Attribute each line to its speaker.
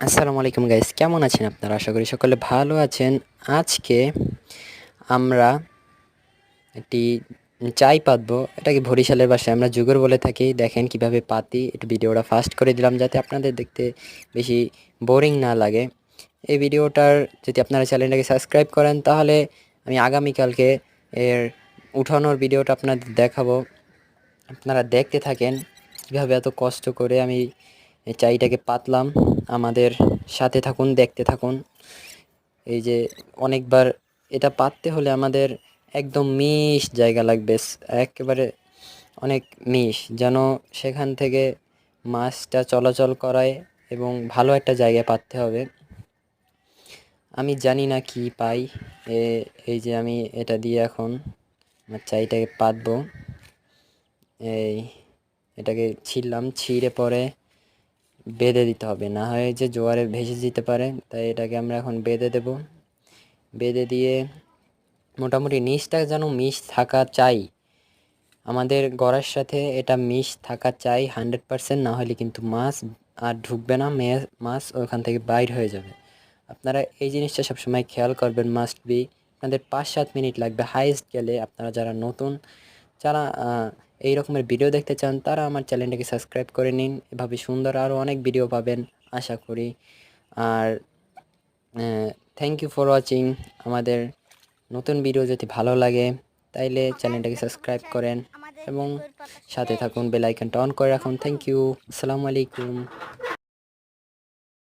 Speaker 1: আসসালামু আলাইকুম গাইস কেমন আছেন আপনারা? আশা করি সকলে ভালো আছেন। আজকে আমরা একটি চাই পাতবো। এটাকে বরিশালের বাসায়? আমরা জুগর বলে থাকি। দেখেন কীভাবে পাতি, একটু ভিডিওটা ফাস্ট করে দিলাম যাতে আপনাদের দেখতে বেশি বোরিং না লাগে। এই ভিডিওটার যদি আপনারা চ্যানেলটাকে সাবস্ক্রাইব করেন, তাহলে আমি আগামীকালকে এর উঠানোর ভিডিওটা আপনাদের দেখাবো। আপনারা দেখতে থাকেন কীভাবে এত কষ্ট করে আমি চাইটাকে পাতলাম। আমাদের সাথে থাকুন, দেখতে থাকুন। এই যে অনেকবার এটা পাততে হলে আমাদের একদম মিশ জায়গা লাগবে একেবারে অনেক মিশ যেন সেখান থেকে মাছটা চলাচল করায় এবং ভালো একটা জায়গায় পাততে হবে। আমি জানি না কি পাই। এই যে আমি এটা দিয়ে এখন আমার চাইটাকে পাতবো। এই, এটাকে ছিললাম ছিঁড়ে পরে বেঁধে দিতে হবে। না হয় যে জোয়ারে ভেসে যেতে পারে, তাই এটাকে আমরা এখন বেঁধে দেব। বেঁধে দিয়ে মোটামুটি নিচটা যেন মিশ থাকা চাই। আমাদের গড়ার সাথে এটা মিশ থাকা চাই হান্ড্রেড পারসেন্ট, না হলে কিন্তু মাছ আর ঢুকবে না মাছ ওখান থেকে বাইর হয়ে যাবে। আপনারা এই জিনিসটা সবসময় খেয়াল করবেন মাস্ট বি আপনাদের পাঁচ সাত মিনিট লাগবে হাইস্ট গেলে। আপনারা যারা নতুন, যারা এই রকমের ভিডিও দেখতে চান তারা আমার চ্যানেলটাকে সাবস্ক্রাইব করে নিন। এভাবে সুন্দর আরও অনেক ভিডিও পাবেন আশা করি। আর থ্যাংক ইউ ফর ওয়াচিং আমাদের নতুন ভিডিও যদি ভালো লাগে তাইলে চ্যানেলটাকে সাবস্ক্রাইব করেন এবং সাথে থাকুন বেল আইকনটা অন করে রাখুন। থ্যাংক ইউ আসসালামু আলাইকুম।